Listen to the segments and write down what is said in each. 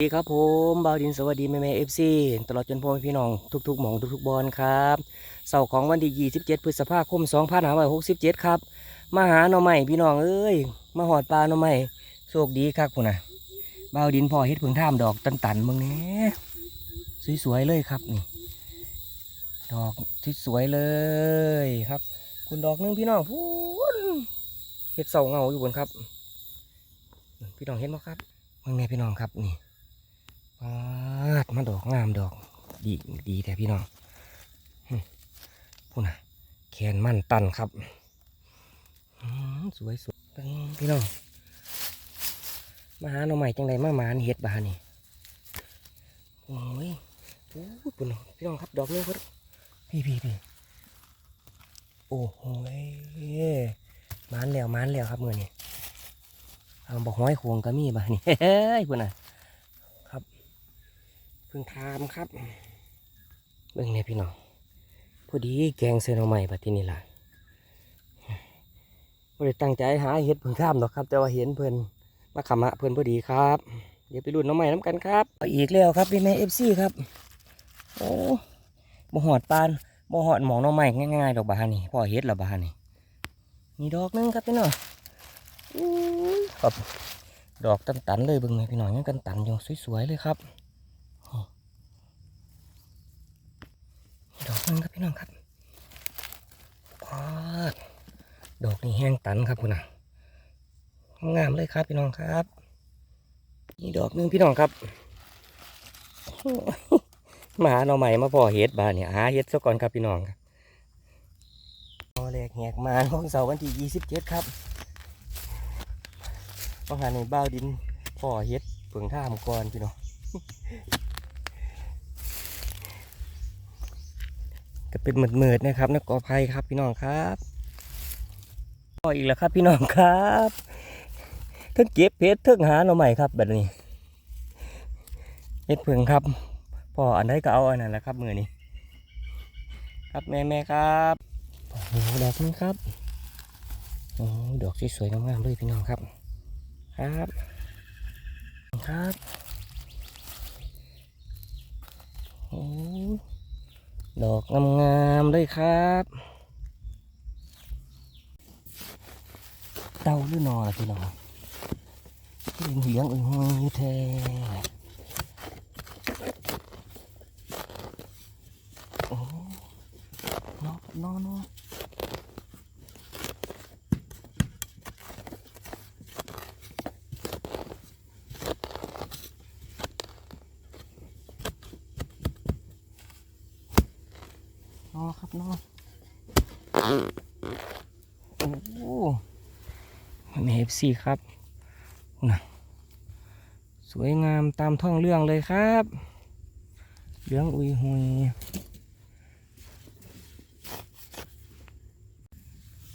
สวัสดีครับผมบาวดินสวัสดีแม่แม่เอฟซีตลอดจนพ่อแม่พี่น้องทุกๆหม่องทุกๆบอลครับเสาร์ของวันที่27พฤษภาคม2567 ครับ มาหาหน่อใหม่พี่น้องเอ้ยมาหอดปลาหน่อใหม่โชคดีครับคุณนะบาวดินพ่อเฮ็ดเพิ่งท่ามดอกตันๆมึงเนี้สวยๆเลยครับนี่ ดอกสวยๆเลยครับ คุณดอกหนึงพี่น้องพูนเฮ็ดเสาเงาอยู่บนครับ พี่น้องเห็นไหมครับมึงไงพี่น้องครับนี่ ปาดมาดอกงามดอก ดีดีแต่พี่น้องพูดนะแขนมั่นตันครับสวยสวยพี่น้องมาหาหน่อใหม่จังไดมาหมานเฮ็ดบานี่โอ้ยโอ้ยพี่น้องพี่น้องครับดอกนี้ครับพี่พี่พี่โอ้โหยหมานแล้วมานแล้วครับเมื่อนี่เอาบอกห้อยโขงก็มีบานี่เฮ้ยพูดนะ พิ่งทามครับ เบิ่งเนี่ยพี่น้องพอดีแกงเซนเอาใหม่บัดทีนี้ล่ะไม่ได้ตั้งใจหาเห็ดเพิ่งทามหรอกครับ แต่ว่าเห็นเพิ่นมาขมะเพิ่นพอดีครับ เดี๋ยวไปรุ่นน้องใหม่น้ำกันครับอีกแล้วครับพี่แม่เอฟซีครับโอ้บ่หอดปานบ่หอดหมองน้องใหม่ง่ายๆดอกบานี่พ่อเห็ดละบานี่มีดอกหนึงครับพี่น้องอู้ยครับดอกตันๆเลยเบิ่งไหมพี่น้องยังกันตันอยู่สวยๆเลยครับ ดอกนึงครับพี่น้องครับปาดดอกนี่แห้งตันครับคุณนะงามเลยครับพี่น้องครับนี่ดอกนึงพี่น้องครับมาหาหน่อใหม่มาพอเฮ็ดบานเนี่ยหาเฮ็ดซะก่อนครับพี่น้องครับนอแรกแหกมาของเสาวันที่ยี่สิบเจ็ดครับต้องหาในบ้าดินพ่อเฮ็ดเผิงท่ามก่อนพี่น้อง ก็เป็นเหมือดๆนะครับนักกอภัยครับพี่น้องครับพออีกแล้วครับพี่น้องครับเทั้งเก็บเพชรเทั้งหาหน่อใหม่ครับแบบนี้เฮ็ดเพิงครับพ่ออันใดก็เอาอันนั้นแหละครับมือนี้ครับแม่แม่ครับโอ้โหดอกนี้ครับโอ้ดอกสวยๆงามๆเลยพี่น้องครับ ครับครับโอ้ ดอกงามๆเลยครับ เต่าหรือนอล่ะพี่น้องเหียงเลี้ยงอึ้งอยู่แท้โอ้นอนนอนนอนนอ ครับนอโอ้โหแม่เอฟซีครับนะสวยงามตามท้องเรื่องเลยครับเหลืองอุยหุย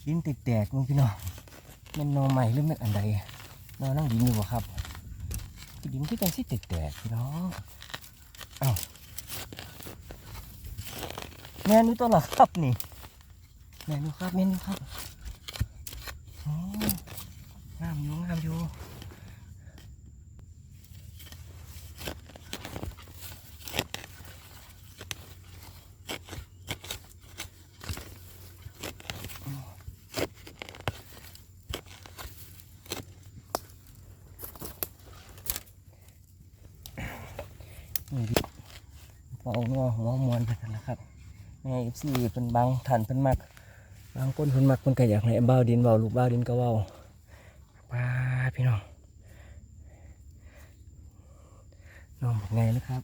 ดินแตกๆมึงพี่น้องมันนอใหม่หรือมันอันใดนอนั่งดินอยู่บ่ครับดินที่กันสิแตกๆพี่น้องอ้า แม่นี่ตัวหรอครับนี่แม่นี่ครับแม่นี่ครับโอ้งามอยู่งามอยู่นี่ดิพอเอาหัวหัวมวนไป แม่เอฟซีเป็นบางฐานเป็นมักบางคนเป็นมักคนก็อยากให้บ้าดินเบาลูกเบ้าดินก็เบาป้าพี่น้องน้องบอกไงนะครับ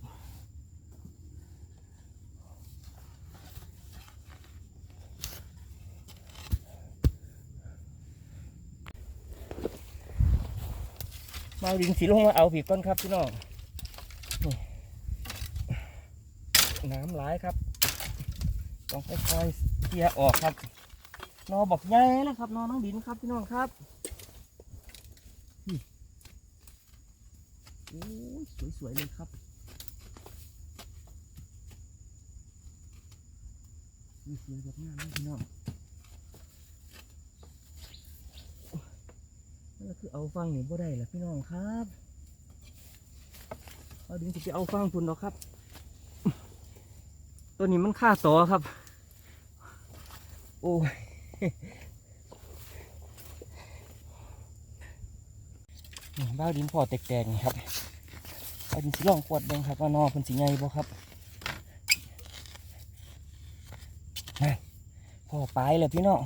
บ้าดินสีลงมาเอาผีก้อนครับพี่น้องน้ำไหลายครับ ต้องค่อยๆเคลียร์ออกครับนอบอกใหญ่แล้วครับนอน้องดินครับพี่น้องครับโอ้ยสวยๆเลยครับสวยๆแบบงามเลยพี่น้องโอ้ยแล้วคือเอาฟังนี่บ่ได้ล่ะพี่น้องครับเอาดินจะไปเอาฟางฝุ่นหรอกครับ ตัวนี้มันฆ่าต่อครับ โอ้ยบ้าดินพอแตกๆนี่ครับเอาดินสิลองกวดเบิ่งครับว่านอเป็นสีไงบ่ครับนั่นพอปลยพี่น้อง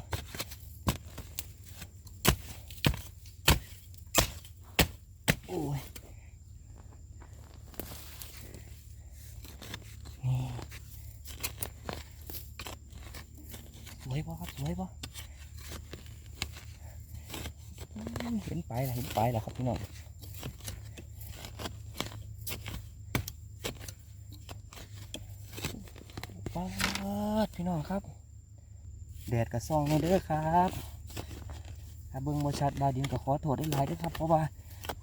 โอ้ยนี่สวยป่ะครับสวยป่ะเห็นปลายแล้วเห็นปลายแล้วครับ พี่น้องปาดพี่น้องครับ แดดกระซองมาเด้อครับถ้าเบิ่งบ่ชัดบาดินก็ขอโทษได้หลายด้วยครับ เพราะว่า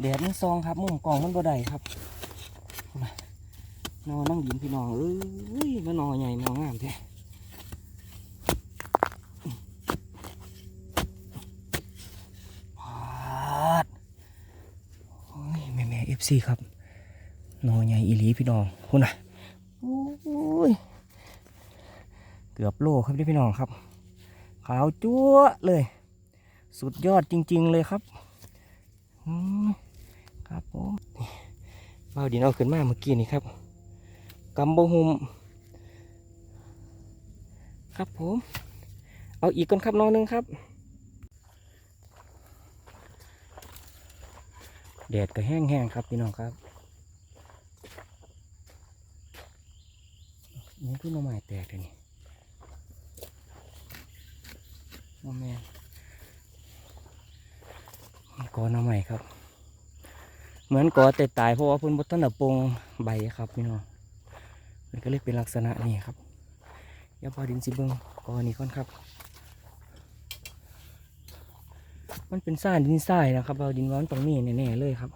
แดดมันซองครับมุมกล่องมันบ่ได้ครับนอนนั่งดินพี่น้องเอ้ยมานอใหญ่มางามแท้พาดโอ้ยแม่แม่เอ ฟซีครับนอใหญ่อีหลีพี่น้องคุณน่ะเกือบโลครับพี่น้องครับ ขาวจั๊วเลย สุดยอดจริง ๆเลยครับครับผมเบาดินเอาขึ้นมาเมื่อกี้นี่ครับกำบหุมครับผม เอาอีกก่อนครับน้องหนึงครับ แดดก็แห้งๆครับพี่น้องครับนี่คือหน่อไม้แตกเลยนี่โมแมนกอหน้าใหม่ครับ เหมือนกอแต่ตายเพราะว่าพิ่นบดต้นปงใบครับพี่น้องมันก็เลยเป็นลักษณะนี้ครับอย่าพอดินสิเบิงกอนี้ก่อนครับ มันเป็นซ่านดินทรายนะครับเอาดินร้อนตรงนี้แน่ๆเลยครับ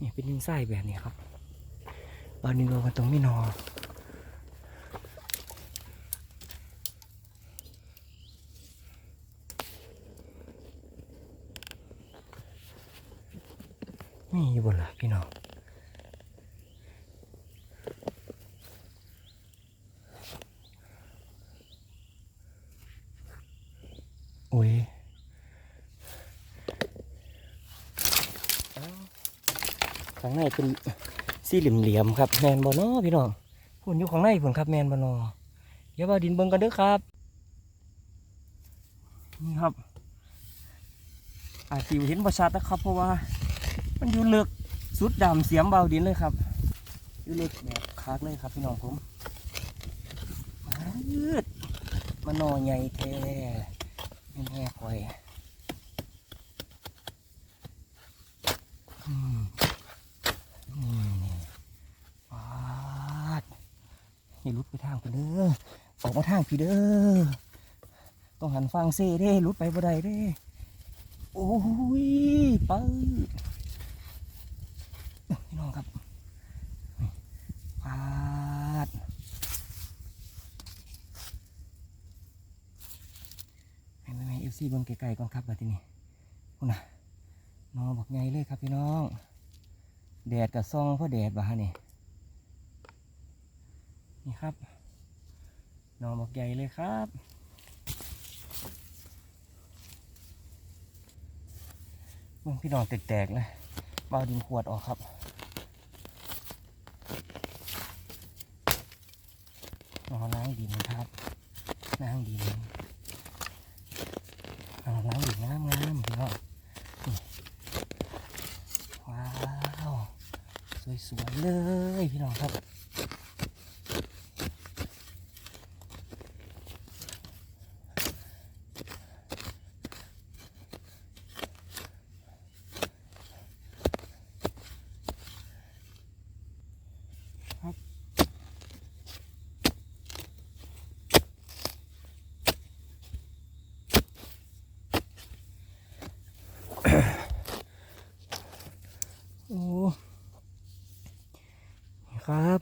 นี่เป็นดินทรายแบบนี้ครับบาดินรมันตรงนี้นอมีอยู่บนละพี่น้องโอ้ยเอ้า ข้างในเป็นสี่เหลี่ยมๆครับแมนบอนอพี่น้องพุ่นอยู่ข้างในพุ่นครับแมนบอนอเดี๋ยวเอาดินเบิ่งกันเด้อครับนี่ครับอาจจะเห็นประชัดนะครับ เพราะว่า มันอยู่ลึกสุดดำเสียมเบาดินเลยครับอยู่ลึกแบบคักเลยครับพี่น้องผมยืดมันนอใหญ่แท้ไม่แน่คอยอืมนี่ปาด อย่าลุดไปทางไปเด้อออกมาทางพี่เด้อต้องหันฟังเซ่เด้ลุดไปบ่ได้เด้โอ้ยปืดพี่น้องครับปาดให้แม่แม่เอฟซีเบิ่งไกลๆก่อนครับแบบนี้คุณน่ะนอนบอกไงเลยครับพี่น้อง แดดกับซองเพราะแดดบ่ฮะนี่ นี่ครับนอบอกใหญ่เลยครับมึงพี่น้องแตกๆเลยเบาดินขวดออกครับเอาล้างดินครับล้างดินเอาล้างดินงามงามๆพี่น้องนี่ว้าว สวยๆเลยพี่น้องครับโอ้นี่ ครับ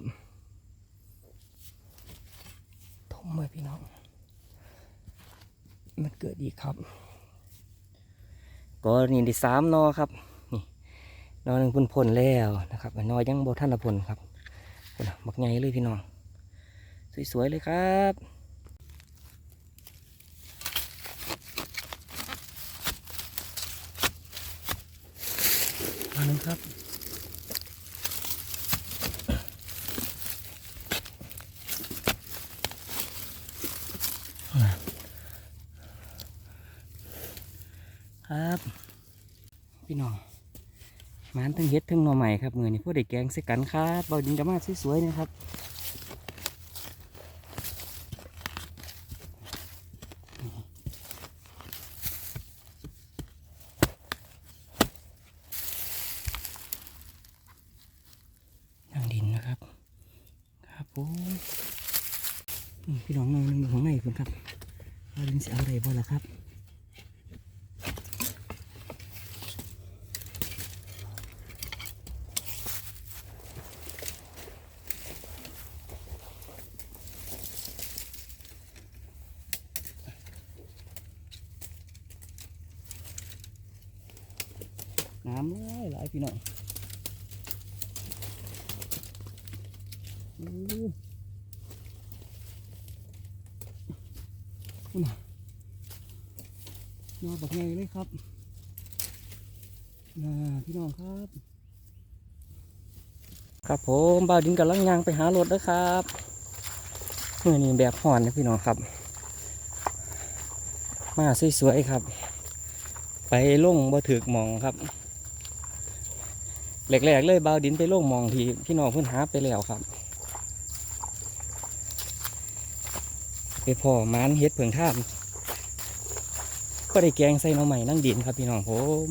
ทมเลยพี่น้อง มันเกิดอีกครับ ก็นี่ได้สามนอครับ นี่นอหนึ่งพุ่นพ่นแล้วนะครับนอยยังโบท่านละพ่นครับพุ่นบักใหญ่เลยพี่น้อง สวยๆเลยครับมาหนึ่งครับ ครับ พี่น้องมันทั้งเฮ็ดทั้งหน่อใหม่ครับมือนี่พวกเด็กแกงใส่กันครับเบาดินกระมาสวยๆนะครับทางดินนะครับ ครับผมพี่น้องนอนอยู่ข้างในคุณครับเบาดินจะเอาอะไรบ่ล่ะครับ น้ำหลายหลายพี่น้องอู้น่ะนอนบักไงเลยครับน่าพี่น้องครับ ครับผมบ่าวดินกำลังยางไปหารถแล้วครับเมื่อนี้แบบห่อนนะพี่น้องครับ มาสวยๆครับ ไปลงบ่ถือกหมองครับ แหลกๆเลยบาวดินไปโล่งมองทีพี่น้องเพิ่นหาไปแล้วครับ ไปพ่อมานเฮ็ดเผิงท่ามก็ได้แกงใส่หน่อใหม่นั่งดินครับพี่น้องผม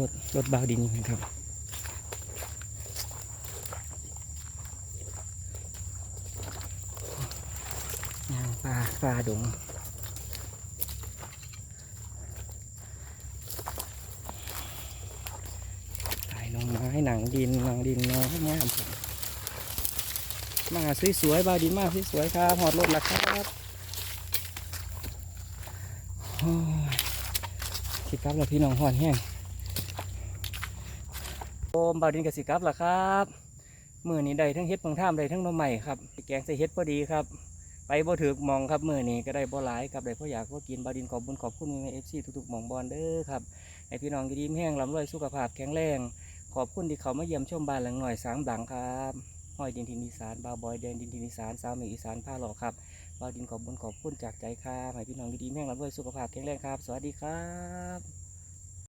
รถรถบาวดินอยู่ครับยางปลาปลาดง ถ่ ไม้หนังดินหนังดินเนาะงามครับมาสวยๆบาวดินมาสวยๆครับหอดรถล้วครับสิกับแล้วพี่น้องหอดแห้งโอมบาวดินกับสิกับล้วครับมือนี้ได้ทั้งเฮ็ดเพังท่ามได้ทั้งน้ใหม่ครับแกงใส่เฮ็ดพอดีครับไปบ่ถือมองครับมือนี้ก็ได้บ่หลายครับได้พ่ออยากพ่อกินบาดินขอบคุญขอบคุณในเอฟซีทุกๆหมองบอลเด้อครับให้พี่น้องดีๆแห้งลำรวยสุขภาพแข็งแรง ขอบคุณที่เขามาเยี่ยมชมบ้านหลังหน่อยสามหลังครับห้อยดินทินอีสานบาวบอยแดนดินทินอีสานสาวเมือีสานผ้าหล่อครับบาวดินขอบบุญขอบคุณจากใจครับให้พี่น้องดีๆแม่งลำรวยสุขภาพแข็งแรงครับ สวัสดีครับ